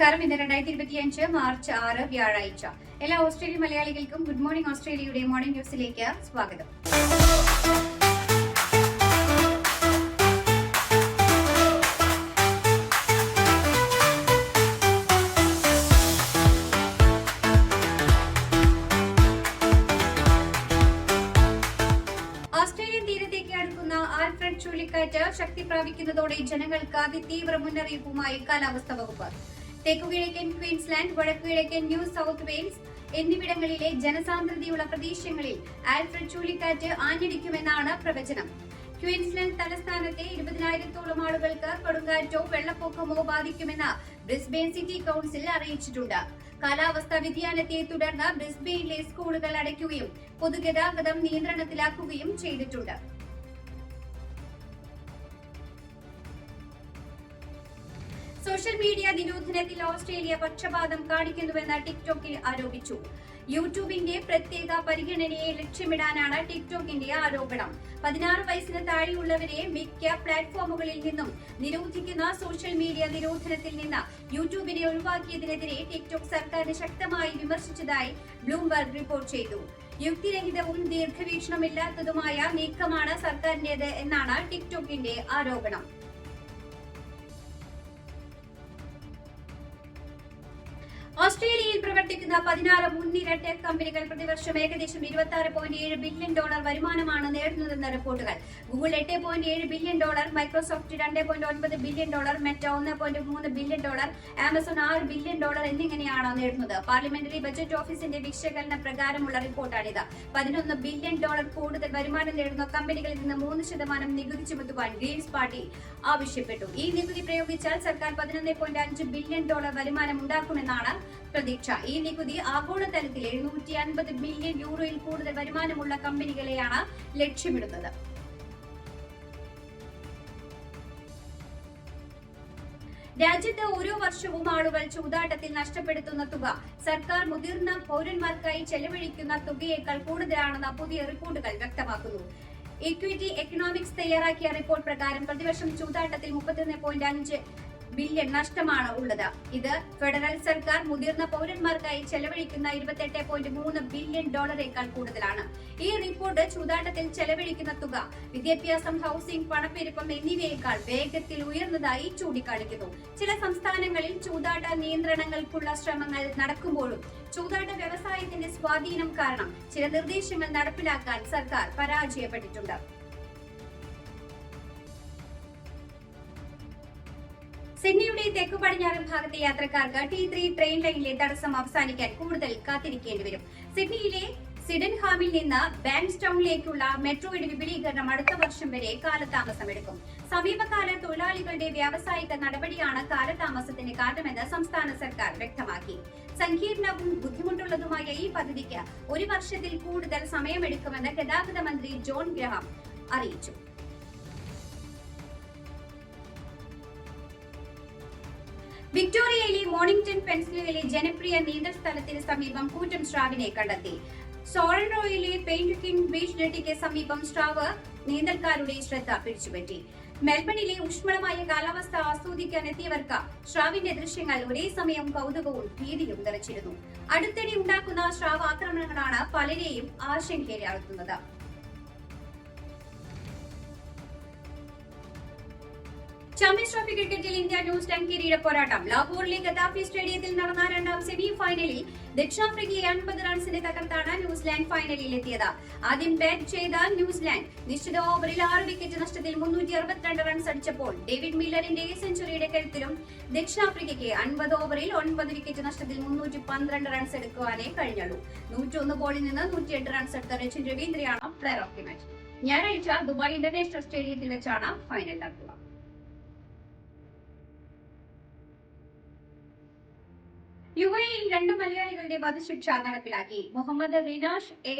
നമസ്കാരം. ഇന്ന് രണ്ടായിരത്തി ഇരുപത്തിയഞ്ച് മാർച്ച് ആറ് വ്യാഴാഴ്ച. എല്ലാ ഓസ്ട്രേലിയ മലയാളികൾക്കും ഗുഡ് മോർണിംഗ് ഓസ്ട്രേലിയയുടെ മോർണിംഗ് ന്യൂസിലേക്ക് സ്വാഗതം. ഓസ്ട്രേലിയൻ ആൽഫ്രഡ് ചുഴലിക്കാറ്റ് ശക്തി പ്രാപിക്കുന്നതോടെ ജനങ്ങൾക്ക് അതിതീവ്ര മുന്നറിയിപ്പുമായി കാലാവസ്ഥാ വകുപ്പ്. തെക്കുകിഴക്കൻ ക്വീൻസ്ലാൻഡ് വടക്കുകിഴക്കൻ ന്യൂ സൗത്ത് വെയിൽസ് എന്നിവിടങ്ങളിലെ ജനസാന്ദ്രതയുള്ള പ്രദേശങ്ങളിൽ ആൽഫ്രഡ് ചുഴലിക്കാറ്റ് ആഞ്ഞടിക്കുമെന്നാണ് പ്രവചനം. ക്വീൻസ്ലാൻഡ് തലസ്ഥാനത്തെ ഇരുപതിനായിരത്തോളം ആളുകൾക്ക് കൊടുങ്കാറ്റോ വെള്ളപ്പൊക്കമോ ബാധിക്കുമെന്ന് ബ്രിസ്ബെയിൻ സിറ്റി കൌൺസിൽ അറിയിച്ചിട്ടുണ്ട്. കാലാവസ്ഥാ വ്യതിയാനത്തെ തുടർന്ന് ബ്രിസ്ബെയിനിലെ സ്കൂളുകൾ അടയ്ക്കുകയും പൊതുഗതാഗതം നിയന്ത്രണത്തിലാക്കുകയും ചെയ്തിട്ടുണ്ട്. സോഷ്യൽ മീഡിയ നിരോധനത്തിൽ ഓസ്ട്രേലിയ പക്ഷപാതം കാണിക്കുന്നുവെന്ന് ടിക്ടോക്കിൽ ആരോപിച്ചു. യൂട്യൂബിന്റെ പ്രത്യേക പരിഗണനയെ ലക്ഷ്യമിടാനാണ് ടിക്ടോക്കിന്റെ ആരോപണം. പതിനാറ് വയസ്സിന് താഴെയുള്ളവരെ മിക്ക പ്ലാറ്റ്ഫോമുകളിൽ നിന്നും നിരോധിക്കുന്ന സോഷ്യൽ മീഡിയ നിരോധനത്തിൽ നിന്ന് യൂട്യൂബിനെ ഒഴിവാക്കിയതിനെതിരെ ടിക്ടോക്ക് സർക്കാരിനെ ശക്തമായി വിമർശിച്ചതായി ബ്ലൂംബർഗ് റിപ്പോർട്ട് ചെയ്തു. യുക്തിരഹിതവും ദീർഘവീക്ഷണമില്ലാത്തതുമായ നീക്കമാണ് സർക്കാരിന്റേത് എന്നാണ് ടിക്ടോക്കിന്റെ ആരോപണം. ഓസ്ട്രേലിയയിൽ പ്രവർത്തിക്കുന്ന പതിനാറ് മുൻനിര ടെക് കമ്പനികൾ പ്രതിവർഷം ഏകദേശം ഇരുപത്തി ആറ് പോയിന്റ് ഏഴ് ബില്യൺ ഡോളർ വരുമാനമാണ് നേടുന്നതെന്ന റിപ്പോർട്ടുകൾ. ഗൂഗിൾ എട്ട് പോയിന്റ് ഏഴ് ബില്യൺ ഡോളർ മൈക്രോസോഫ്റ്റ് രണ്ട് പോയിന്റ് ഒൻപത് ബില്യൺ ഡോളർ മെറ്റ ഒന്ന് പോയിന്റ് മൂന്ന് ബില്യൺ ഡോളർ ആമസോൺ ആറ് ബില്യൺ ഡോളർ എന്നിങ്ങനെയാണ് നേടുന്നത്. പാർലമെന്ററി ബജറ്റ് ഓഫീസിന്റെ വിശകലന പ്രകാരമുള്ള റിപ്പോർട്ടാണിത്. പതിനൊന്ന് ബില്യൺ ഡോളർ കൂടുതൽ വരുമാനം നേടുന്ന കമ്പനികളിൽ നിന്ന് മൂന്ന് ശതമാനം നികുതി ചുമത്തുവാൻ ഗ്രീൻസ് പാർട്ടി ആവശ്യപ്പെട്ടു. ഈ നികുതി പ്രയോഗിച്ചാൽ സർക്കാർ പതിനൊന്ന് പോയിന്റ് അഞ്ച് ബില്യൺ ഡോളർ വരുമാനം ഉണ്ടാക്കുമെന്നാണ് പ്രതീക്ഷ. ഈ നികുതി ആഗോളതലത്തിൽ എഴുന്നൂറ്റി അൻപത് ബില്യൺ യൂറോയിൽ കൂടുതൽ വരുമാനമുള്ള കമ്പനികളെയാണ് ലക്ഷ്യമിടുന്നത്. രാജ്യത്ത് ഓരോ വർഷവും ആളുകൾ ചൂതാട്ടത്തിൽ നഷ്ടപ്പെടുത്തുന്ന തുക സർക്കാർ മുതിർന്ന പൗരന്മാർക്കായി ചെലവഴിക്കുന്ന തുകയേക്കാൾ കൂടുതലാണെന്ന് പുതിയ റിപ്പോർട്ടുകൾ വ്യക്തമാക്കുന്നു. ഇക്വിറ്റി എക്കണോമിക്സ് തയ്യാറാക്കിയ റിപ്പോർട്ട് പ്രകാരം പ്രതിവർഷം ചൂതാട്ടത്തിൽ മുപ്പത്തിയൊന്ന് പോയിന്റ് അഞ്ച് ബില്യൺ നഷ്ടമാണ് ഉള്ളത്. ഇത് ഫെഡറൽ സർക്കാർ മുതിർന്ന പൗരന്മാർക്കായി ചെലവഴിക്കുന്ന ഇരുപത്തെട്ട് പോയിന്റ് മൂന്ന് ബില്യൺ ഡോളറേക്കാൾ കൂടുതലാണ്. ഈ റിപ്പോർട്ട് ചൂതാട്ടത്തിൽ ചെലവഴിക്കുന്ന തുക വിദ്യാഭ്യാസം ഹൌസിംഗ് പണപ്പെരുപ്പം എന്നിവയേക്കാൾ വേഗത്തിൽ ഉയർന്നതായി ചൂണ്ടിക്കാണിക്കുന്നു. ചില സംസ്ഥാനങ്ങളിൽ ചൂതാട്ട നിയന്ത്രണങ്ങൾക്കുള്ള ശ്രമങ്ങൾ നടക്കുമ്പോഴും ചൂതാട്ട വ്യവസായത്തിന്റെ സ്വാധീനം കാരണം ചില നിർദ്ദേശങ്ങൾ നടപ്പിലാക്കാൻ സർക്കാർ പരാജയപ്പെട്ടിട്ടുണ്ട്. തെക്കു പടിഞ്ഞാറൻ ഭാഗത്തെ യാത്രക്കാർക്ക് ടി ത്രീ ട്രെയിൻ ലൈനിലെ തടസ്സം അവസാനിക്കാൻ കൂടുതൽ കാത്തിരിക്കേണ്ടി വരും. സിഡ്നിയിലെ സിഡൻഹാമിൽ നിന്ന് ബാങ്സ്റ്റൗണിലേക്കുള്ള മെട്രോയുടെ വിപുലീകരണം അടുത്ത വർഷം വരെ കാലതാമസമെടുക്കും. സമീപകാല തൊഴിലാളികളുടെ വ്യാവസായിക നടപടിയാണ് കാലതാമസത്തിന് കാരണമെന്ന് സംസ്ഥാന സർക്കാർ വ്യക്തമാക്കി. സങ്കീർണവും ബുദ്ധിമുട്ടുള്ളതുമായ ഈ പദ്ധതിക്ക് ഒരു വർഷത്തിൽ കൂടുതൽ സമയമെടുക്കുമെന്ന് ഗതാഗത മന്ത്രി ജോൺ ഗ്രഹാം അറിയിച്ചു. വിക്ടോറിയയിലെ മോണിംഗ്ടൺ പെൻസിലുകളിലെ ജനപ്രിയ നീന്തൽ സ്ഥലത്തിന് സമീപം കൂറ്റൻ സ്രാവിനെ കണ്ടെത്തി. സോറൻറോയിലെ പെയിന്റുകിൻ ബീച്ച് ജെട്ടിക്ക് സമീപം സ്രാവ് നീന്തൽക്കാരുടെ ശ്രദ്ധ പിടിച്ചുപറ്റി. മെൽബണിലെ ഊഷ്മളമായ കാലാവസ്ഥ ആസ്വദിക്കാൻ എത്തിയവർക്ക് സ്രാവിന്റെ ദൃശ്യങ്ങൾ ഒരേ സമയം കൗതുകവും ഭീതിയും നിറച്ചിരുന്നു. അടുത്തിടെ ഉണ്ടാക്കുന്ന സ്രാവ് ആക്രമണങ്ങളാണ് പലരെയും ആശങ്കയിലാഴ്ത്തുന്നത്. ചാമ്പ്യൻസ് ട്രോഫി ക്രിക്കറ്റിൽ ഇന്ത്യ ന്യൂസിലാൻഡ് കിരീട പോരാട്ടം. ലാഹോറിലെ ഗദാഫി സ്റ്റേഡിയത്തിൽ നടന്ന രണ്ടാം സെമി ഫൈനലിൽ ദക്ഷിണാഫ്രിക്കയെ അൻപത് റൺസിന് തകർത്താണ് ന്യൂസിലാൻഡ് ഫൈനലിൽ എത്തിയത്. ആദ്യം ബാറ്റ് ചെയ്ത ന്യൂസിലാൻഡ് നിശ്ചിത ഓവറിൽ ആറ് വിക്കറ്റ് നഷ്ടത്തിൽ മുന്നൂറ്റി അറുപത്തിരണ്ട് റൺസ് അടിച്ചപ്പോൾ ഡേവിഡ് മില്ലറിന്റെ സെഞ്ചുറിയുടെ കരുത്തിലും ദക്ഷിണാഫ്രിക്കയ്ക്ക് അൻപത് ഓവറിൽ ഒൻപത് വിക്കറ്റ് നഷ്ടത്തിൽ മുന്നൂറ്റി പന്ത്രണ്ട് റൺസ് എടുക്കുവാനേ കഴിഞ്ഞുള്ളൂ. നൂറ്റൊന്ന് ബോളിൽ നിന്ന് നൂറ്റിയെട്ട് റൺസ് എടുത്ത രവീന്ദ്രയാണ് പ്ലെയർ ഓഫ് ദി മാച്ച് ഞായറാഴ്ച ദുബായ് ഇന്റർനാഷണൽ സ്റ്റേഡിയത്തിൽ വെച്ചാണ് ഫൈനൽ നടക്കുക യു രണ്ട് മലയാളികളുടെ വധശിക്ഷ നടപ്പിലാക്കി. Muhammad Rinash A.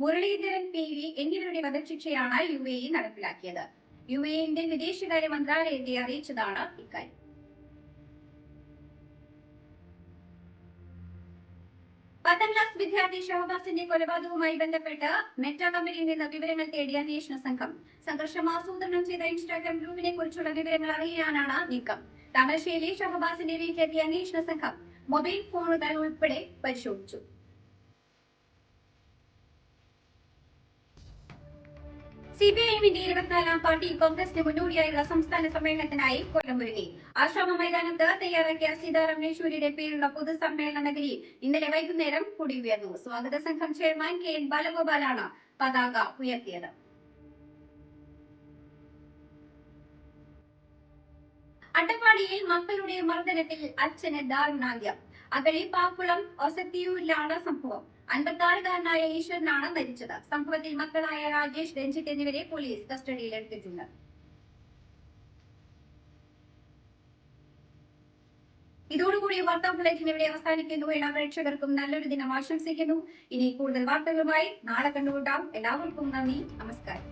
Muraleedharan P. V. എന്നിവരുടെ വധശിക്ഷയാണ് യു എ നടപ്പിലാക്കിയത്. യു എ ഇന്ത്യൻ വിദേശകാര്യ മന്ത്രാലയത്തെ അറിയിച്ചതാണ് ഇക്കാര്യം. പത്താം ക്ലാസ് വിദ്യാർത്ഥി ഷഹബാസിന്റെ കൊലപാതകവുമായി ബന്ധപ്പെട്ട് മെറ്റ കമ്പനിയിൽ നിന്ന് വിവരങ്ങൾ തേടിയ അന്വേഷണ സംഘം സംഘർഷം ആസൂത്രണം ചെയ്ത ഇൻസ്റ്റാഗ്രാം ഗ്രൂപ്പിനെ കുറിച്ചുള്ള വിവരങ്ങൾ അറിയാനാണ് നീക്കം. താമരശ്ശേരി ഷഹബാസിന്റെ വീട്ടിലെത്തിയ അന്വേഷണ സംഘം മൊബൈൽ ഫോണുകൾ ഉൾപ്പെടെ പരിശോധിച്ചു. സിപിഐഎമ്മിന്റെ ഇരുപത്തിനാലാം പാർട്ടി കോൺഗ്രസിന് മുന്നോടിയായുള്ള സംസ്ഥാന സമ്മേളനത്തിനായി കൊല്ലം ഒരുങ്ങി. ആശ്രമ മൈതാനത്ത് തയ്യാറാക്കിയ സീതാറാം യെച്ചൂരിയുടെ പേരുള്ള പൊതുസമ്മേളന നഗരിയിൽ ഇന്നലെ വൈകുന്നേരം കൂടി ഉയർന്നു സ്വാഗത സംഘം ചെയർമാൻ കെ എൻ ബാലഗോപാലാണ് പതാക ഉയർത്തിയത്. അട്ടപ്പാടിയിൽ മക്കളുടെ മർദ്ദനത്തിൽ അച്ഛന് ദാരുണാന്ത്യം. അകഴി പാക്കുളം ഒസത്തിയൂരിലാണ് സംഭവം. അൻപത്തിയാറുകാരനായ ഈശ്വരനാണ് മരിച്ചത്. സംഭവത്തിൽ മക്കളായ രാജേഷ് രഞ്ജിത്ത് എന്നിവരെ പോലീസ് കസ്റ്റഡിയിലെടുത്തിട്ടുണ്ട് ഇതോടുകൂടി വാർത്താ ബുള്ളറ്റിൻ ഇവിടെ അവസാനിക്കുന്നു. എല്ലാ പ്രേക്ഷകർക്കും നല്ലൊരു ദിനം ആശംസിക്കുന്നു. ഇനി കൂടുതൽ വാർത്തകളുമായി നാളെ കണ്ടുകൂട്ടാം എല്ലാവർക്കും നന്ദി. നമസ്കാരം.